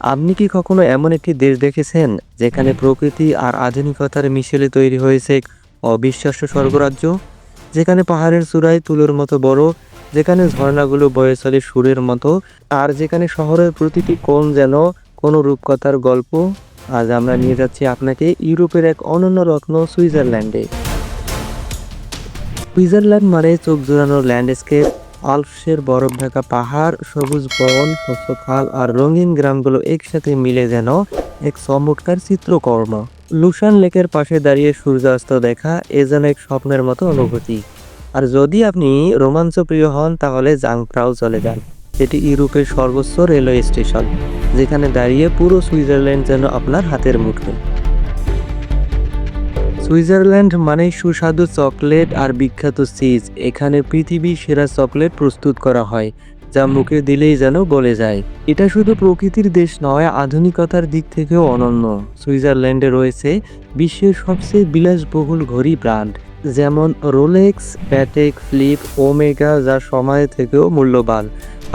আপনি কি কখনো এমন একটি দেশ দেখেছেন যেখানে প্রকৃতি আর আধুনিকতার মিশেলে তৈরি হয়েছে অবিশ্বাস্য স্বর্গরাজ্য? যেখানে পাহাড়ের চূড়ায় তুলোর মতো বড়, যেখানে ঝর্ণাগুলো বয়ে চলে সুরের মতো, আর যেখানে শহরের প্রতিটি কোণ যেন কোনো রূপকথার গল্প? আজ আমরা নিয়ে যাচ্ছি আপনাকে ইউরোপের এক অনন্য রত্ন সুইজারল্যান্ডে। সুইজারল্যান্ড মানে চোখ জোড়ানো ল্যান্ডস্কেপ। আলপসের বরফ ঢাকা পাহাড়, সবুজ বন, স্বচ্ছ খাল আর রঙিন গ্রামগুলো একসাথে মিলে যেন এক চমৎকার চিত্রকর্ম। লুসান লেকের পাশে দাঁড়িয়ে সূর্যাস্ত দেখা এ যেন এক স্বপ্নের মতো অনুভূতি। আর যদি আপনি রোমাঞ্চ প্রিয় হন, তাহলে জাংপ্রাও চলে যান। এটি ইউরোপের সর্বোচ্চ রেলওয়ে স্টেশন, যেখানে দাঁড়িয়ে পুরো সুইজারল্যান্ড যেন আপনার হাতের মুঠোয়। সুইজারল্যান্ড মানেই সুস্বাদু চকলেট আর বিখ্যাত চিজ। এখানে পৃথিবীর সেরা চকলেট প্রস্তুত করা হয় যা মুখে দিলেই যেন বলে যায়। এটা শুধু প্রকৃতির দেশ নয় আধুনিকতার দিক থেকেও অনন্য। সুইজারল্যান্ডে রয়েছে বিশ্বের সবচেয়ে বিলাসবহুল ঘড়ি ব্র্যান্ড যেমন রোলেক্স প্যাটেক ফ্লিপ ওমেগা যা সময় থেকেও মূল্যবান।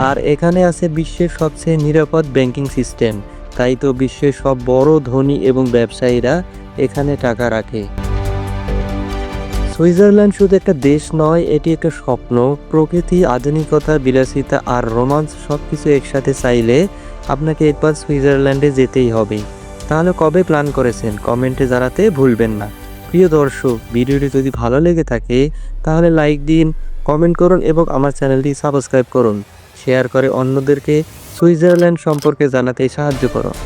আর এখানে আছে বিশ্বের সবচেয়ে নিরাপদ ব্যাংকিং সিস্টেম। তাই তো বিশ্বের সব বড় ধনী এবং ব্যবসায়ীরা এখানে টাকা রাখে। সুইজারল্যান্ড শুধু একটা দেশ নয়, এটি একটা স্বপ্ন। প্রকৃতি, আধুনিকতা, বিলাসিতা আর রোমান্স সব কিছু একসাথে চাইলে আপনাকে একবার সুইজারল্যান্ডে যেতেই হবে। তাহলে কবে প্ল্যান করেছেন? কমেন্টে জানাতে ভুলবেন না। প্রিয় দর্শক, ভিডিওটি যদি ভালো লেগে থাকে, তাহলে লাইক দিন, কমেন্ট করুন এবং আমার চ্যানেলটি সাবস্ক্রাইব করুন। শেয়ার করে অন্যদেরকে সুইজারল্যান্ড সম্পর্কে জানাতে সাহায্য করুন।